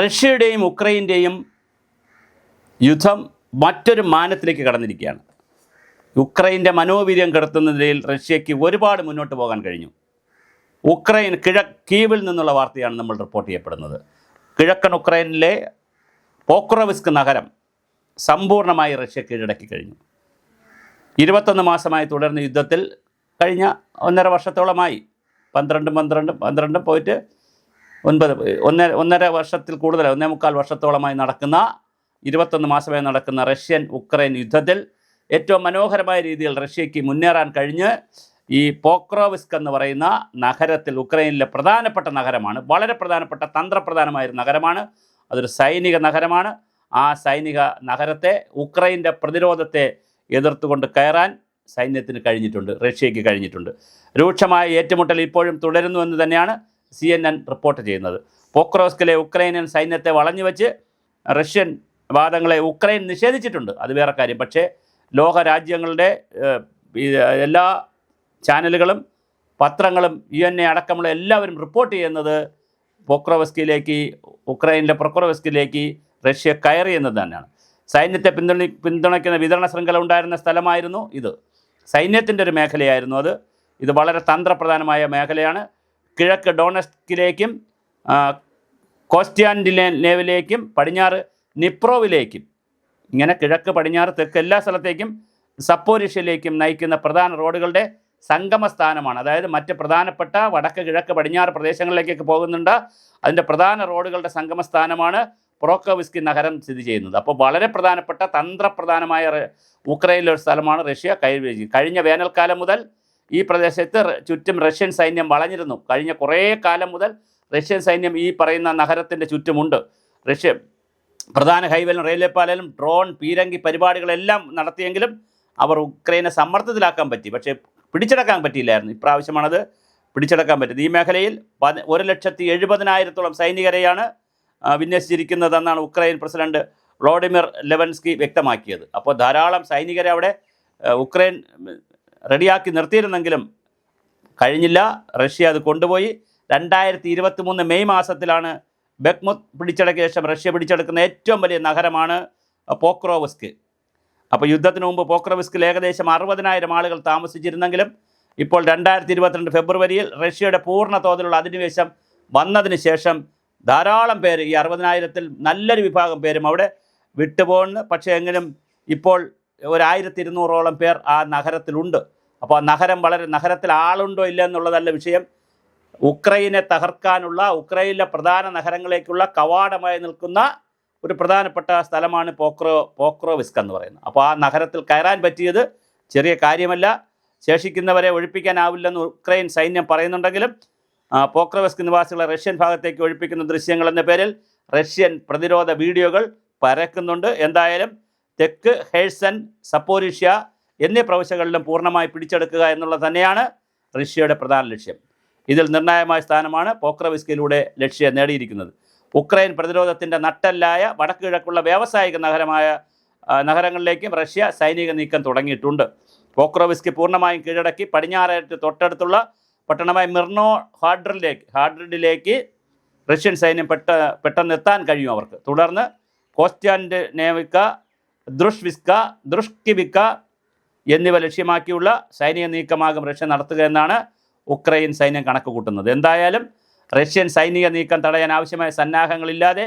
റഷ്യയുടെയും ഉക്രൈന്റെയും യുദ്ധം മറ്റൊരു മാനത്തിലേക്ക് കടന്നിരിക്കുകയാണ്. ഉക്രൈന്റെ മനോവീര്യം കെടുത്തുന്നതിൽ റഷ്യയ്ക്ക് ഒരുപാട് മുന്നോട്ട് പോകാൻ കഴിഞ്ഞു. ഉക്രൈൻ കിഴ കീവിൽ നിന്നുള്ള വാർത്തയാണ് നമ്മൾ റിപ്പോർട്ട് ചെയ്യപ്പെടുന്നത്. കിഴക്കൻ ഉക്രൈനിലെ പോക്രോവിസ്ക് നഗരം സമ്പൂർണമായി റഷ്യ കീഴടക്കി കഴിഞ്ഞു. ഇരുപത്തൊന്ന് മാസമായി തുടർന്ന യുദ്ധത്തിൽ കഴിഞ്ഞ ഒന്നര വർഷത്തോളമായി. പന്ത്രണ്ടും പന്ത്രണ്ടും പന്ത്രണ്ടും പോയിട്ട് ഒൻപത് ഒന്നര ഒന്നര വർഷത്തിൽ കൂടുതൽ ഒന്നേ മുക്കാൽ വർഷത്തോളമായി നടക്കുന്ന ഇരുപത്തൊന്ന് മാസമായി നടക്കുന്ന റഷ്യൻ ഉക്രൈൻ യുദ്ധത്തിൽ ഏറ്റവും മനോഹരമായ രീതിയിൽ റഷ്യയ്ക്ക് മുന്നേറാൻ കഴിഞ്ഞ് ഈ പോക്രോവിസ്ക് എന്ന് പറയുന്ന നഗരത്തിൽ ഉക്രൈനിലെ പ്രധാനപ്പെട്ട നഗരമാണ് വളരെ പ്രധാനപ്പെട്ട തന്ത്രപ്രധാനമായ ഒരു നഗരമാണ് അതൊരു സൈനിക നഗരമാണ്. ആ സൈനിക നഗരത്തെ ഉക്രൈന്റെ പ്രതിരോധത്തെ എതിർത്തുകൊണ്ട് കയറാൻ സൈന്യത്തിന് കഴിഞ്ഞിട്ടുണ്ട് റഷ്യയ്ക്ക് കഴിഞ്ഞിട്ടുണ്ട്. രൂക്ഷമായ ഏറ്റുമുട്ടൽ ഇപ്പോഴും തുടരുന്നു എന്ന് തന്നെയാണ് സി എൻ എൻ റിപ്പോർട്ട് ചെയ്യുന്നത്. പോക്രോസ്കിലെ ഉക്രൈനിയൻ സൈന്യത്തെ വളഞ്ഞു വെച്ച് റഷ്യൻ വാദങ്ങളെ ഉക്രൈൻ നിഷേധിച്ചിട്ടുണ്ട്. അത് വേറെ കാര്യം. പക്ഷേ ലോക രാജ്യങ്ങളുടെ എല്ലാ ചാനലുകളും പത്രങ്ങളും യു എൻ എ അടക്കമുള്ള എല്ലാവരും റിപ്പോർട്ട് ചെയ്യുന്നത് പോക്രോവസ്കിയിലേക്ക് ഉക്രൈനിലെ പൊക്രോവസ്കിയിലേക്ക് റഷ്യ കയറി എന്നത് തന്നെയാണ്. സൈന്യത്തെ പിന്തുണി പിന്തുണയ്ക്കുന്ന വിതരണ ശൃംഖല ഉണ്ടായിരുന്ന സ്ഥലമായിരുന്നു ഇത്. സൈന്യത്തിന്റെ ഒരു മേഖലയായിരുന്നു അത്. ഇത് വളരെ തന്ത്രപ്രധാനമായ മേഖലയാണ്. കിഴക്ക് ഡോണസ്കിലേക്കും കോസ്റ്റാൻഡിലേവിലേക്കും പടിഞ്ഞാറ് നിപ്രോവിലേക്കും. ഇങ്ങനെ കിഴക്ക് പടിഞ്ഞാറ് തെക്ക് എല്ലാ സ്ഥലത്തേക്കും സപ്പോരിഷ്യയിലേക്കും നയിക്കുന്ന പ്രധാന റോഡുകളുടെ സംഗമ സ്ഥാനമാണ് അതായത് മറ്റ് പ്രധാനപ്പെട്ട വടക്ക് കിഴക്ക് പടിഞ്ഞാറ് പ്രദേശങ്ങളിലേക്കൊക്കെ പോകുന്നുണ്ട്. അതിന്റെ പ്രധാന റോഡുകളുടെ സംഗമ സ്ഥാനമാണ് പ്രോക്കോവിസ്കി നഗരം സ്ഥിതി ചെയ്യുന്നത്. അപ്പോൾ വളരെ പ്രധാനപ്പെട്ട തന്ത്രപ്രധാനമായ ഉക്രൈനിലെ ഒരു സ്ഥലമാണ് റഷ്യ. കൈവരിച്ചത് കഴിഞ്ഞ വേനൽക്കാലം മുതൽ ഈ പ്രദേശത്ത് ചുറ്റും റഷ്യൻ സൈന്യം വളഞ്ഞിരുന്നു. കഴിഞ്ഞ കുറേ കാലം മുതൽ റഷ്യൻ സൈന്യം ഈ പറയുന്ന നഗരത്തിന്റെ ചുറ്റുമുണ്ട്. റഷ്യ പ്രധാന ഹൈവേലും റെയിൽവേ പാലയിലും ഡ്രോൺ പീരങ്കി പരിപാടികളെല്ലാം നടത്തിയെങ്കിലും അവർ ഉക്രൈനെ സമ്മർദ്ദത്തിലാക്കാൻ പറ്റി. പക്ഷേ പിടിച്ചെടുക്കാൻ പറ്റിയില്ലായിരുന്നു. ഇപ്രാവശ്യമാണത് പിടിച്ചെടുക്കാൻ പറ്റുന്നത് ഈ മേഖലയിൽ ഒരു ലക്ഷത്തി എഴുപതിനായിരത്തോളം സൈനികരെയാണ് വിന്യസിച്ചിരിക്കുന്നതെന്നാണ് ഉക്രൈൻ പ്രസിഡന്റ് വ്ളോഡിമിർ ലെവൻസ്കി വ്യക്തമാക്കിയത്. അപ്പോൾ ധാരാളം സൈനികരെ അവിടെ ഉക്രൈൻ റെഡിയാക്കി നിർത്തിയിരുന്നെങ്കിലും കഴിഞ്ഞില്ല. റഷ്യ അത് കൊണ്ടുപോയി. രണ്ടായിരത്തി ഇരുപത്തി മൂന്ന് മെയ് മാസത്തിലാണ് ബെക്മുത്ത് പിടിച്ചെടുക്കിയ ശേഷം റഷ്യ പിടിച്ചെടുക്കുന്ന ഏറ്റവും വലിയ നഗരമാണ് പോക്രോവസ്ക്. അപ്പോൾ യുദ്ധത്തിന് മുമ്പ് പോക്രോവസ്കിൽ ഏകദേശം അറുപതിനായിരം ആളുകൾ താമസിച്ചിരുന്നെങ്കിലും ഇപ്പോൾ രണ്ടായിരത്തി ഇരുപത്തിരണ്ട് ഫെബ്രുവരിയിൽ റഷ്യയുടെ പൂർണ തോതിലുള്ള അധിനിവേശം വന്നതിന് ശേഷം ധാരാളം പേര് ഈ അറുപതിനായിരത്തിൽ നല്ലൊരു വിഭാഗം പേരും അവിടെ വിട്ടുപോകുന്നു പക്ഷേ എങ്കിലും ഇപ്പോൾ ഒരു ആയിരത്തി ഇരുന്നൂറോളം പേർ ആ നഗരത്തിലുണ്ട്. അപ്പോൾ ആ നഗരം വളരെ നഗരത്തിൽ ആളുണ്ടോ ഇല്ല എന്നുള്ളതല്ല വിഷയം. ഉക്രൈനെ തകർക്കാനുള്ള ഉക്രൈനിലെ പ്രധാന നഗരങ്ങളിലേക്കുള്ള കവാടമായി നിൽക്കുന്ന ഒരു പ്രധാനപ്പെട്ട സ്ഥലമാണ് പോക്രോ പോക്രോവിസ്ക് എന്ന് പറയുന്നത്. അപ്പോൾ ആ നഗരത്തിൽ കയറാൻ പറ്റിയത് ചെറിയ കാര്യമല്ല. ശേഷിക്കുന്നവരെ ഒഴിപ്പിക്കാനാവില്ലെന്ന് ഉക്രൈൻ സൈന്യം പറയുന്നുണ്ടെങ്കിലും പോക്രോവിസ്ക് നിവാസികളെ റഷ്യൻ ഭാഗത്തേക്ക് ഒഴിപ്പിക്കുന്ന ദൃശ്യങ്ങൾ എന്ന പേരിൽ റഷ്യൻ പ്രതിരോധ വീഡിയോകൾ പരക്കുന്നുണ്ട്. എന്തായാലും തെക്ക് ഹേഴ്സൺ സപ്പോരിഷ്യ എന്നീ പ്രവിശ്യകളിലും പൂർണമായി പിടിച്ചെടുക്കുക എന്നുള്ളത് തന്നെയാണ് റഷ്യയുടെ പ്രധാന ലക്ഷ്യം. ഇതിൽ നിർണായകമായ സ്ഥാനമാണ് പോക്രവിസ്കിലൂടെ ലക്ഷ്യം നേടിയിരിക്കുന്നത്. ഉക്രൈൻ പ്രതിരോധത്തിന്റെ നട്ടെല്ലായ വടക്ക് കിഴക്കുള്ള വ്യാവസായിക നഗരമായ നഗരങ്ങളിലേക്കും റഷ്യ സൈനിക നീക്കം തുടങ്ങിയിട്ടുണ്ട്. പോക്രോവിസ്കി പൂർണമായും കീഴടക്കി പടിഞ്ഞാറായിട്ട് തൊട്ടടുത്തുള്ള പട്ടണമായ മിർണോ ഹാഡ്രിലേക്ക് ഹാഡ്രിഡിലേക്ക് റഷ്യൻ സൈന്യം പെട്ട പെട്ടെന്ന് എത്താൻ കഴിയും അവർക്ക്. തുടർന്ന് കോസ്റ്റാൻഡ് നേവിക്ക ദൃഷ്വിസ്ക ദൃഷ്കിവിക്ക എന്നിവ ലക്ഷ്യമാക്കിയുള്ള സൈനിക നീക്കമാകും റഷ്യ നടത്തുക എന്നാണ് ഉക്രൈൻ സൈന്യം കണക്ക് കൂട്ടുന്നത് എന്തായാലും റഷ്യൻ സൈനിക നീക്കം തടയാൻ ആവശ്യമായ സന്നാഹങ്ങളില്ലാതെ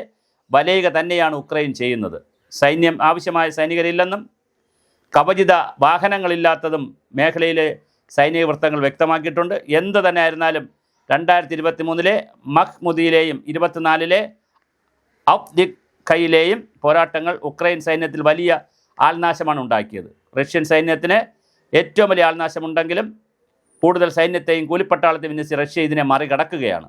വലയുക തന്നെയാണ് ഉക്രൈൻ ചെയ്യുന്നത്. സൈന്യം ആവശ്യമായ സൈനികരില്ലെന്നും കവചിത വാഹനങ്ങളില്ലാത്തതും മേഖലയിലെ സൈനിക വൃത്തങ്ങൾ വ്യക്തമാക്കിയിട്ടുണ്ട്. എന്ത് തന്നെ ആയിരുന്നാലും രണ്ടായിരത്തി ഇരുപത്തി മൂന്നിലെ മഹ്മുദിയിലെയും ഇരുപത്തിനാലിലെ ഔദ്ദിഖയിലെയും പോരാട്ടങ്ങൾ ഉക്രൈൻ സൈന്യത്തിൽ വലിയ ആൾനാശമാണ് ഉണ്ടാക്കിയത്. റഷ്യൻ സൈന്യത്തിന് ഏറ്റവും വലിയ ആൾനാശമുണ്ടെങ്കിലും കൂടുതൽ സൈന്യത്തെയും കൂലിപ്പട്ടാളത്തെയും വിന്യസിച്ച് റഷ്യ ഇതിനെ മറികടക്കുകയാണ്.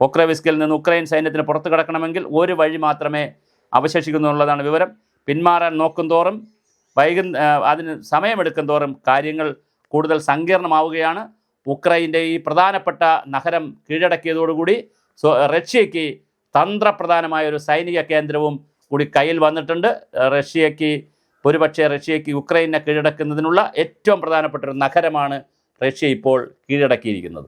പൊക്രവിസ്കിൽ നിന്ന് ഉക്രൈൻ സൈന്യത്തിന് പുറത്തു കടക്കണമെങ്കിൽ ഒരു വഴി മാത്രമേ അവശേഷിക്കുന്നു എന്നുള്ളതാണ് വിവരം. പിന്മാറാൻ നോക്കുന്തോറും വൈകുന്ന അതിന് സമയമെടുക്കും തോറും കാര്യങ്ങൾ കൂടുതൽ സങ്കീർണമാവുകയാണ്. ഉക്രൈന്റെ ഈ പ്രധാനപ്പെട്ട നഗരം കീഴടക്കിയതോടുകൂടി റഷ്യയ്ക്ക് തന്ത്രപ്രധാനമായ ഒരു സൈനിക കേന്ദ്രവും കൂടി കയ്യിൽ വന്നിട്ടുണ്ട്. റഷ്യയ്ക്ക് ഒരുപക്ഷെ റഷ്യയ്ക്ക് യുക്രൈനെ കീഴടക്കുന്നതിനുള്ള ഏറ്റവും പ്രധാനപ്പെട്ട ഒരു നഗരമാണ് റഷ്യ ഇപ്പോൾ കീഴടക്കിയിരിക്കുന്നത്.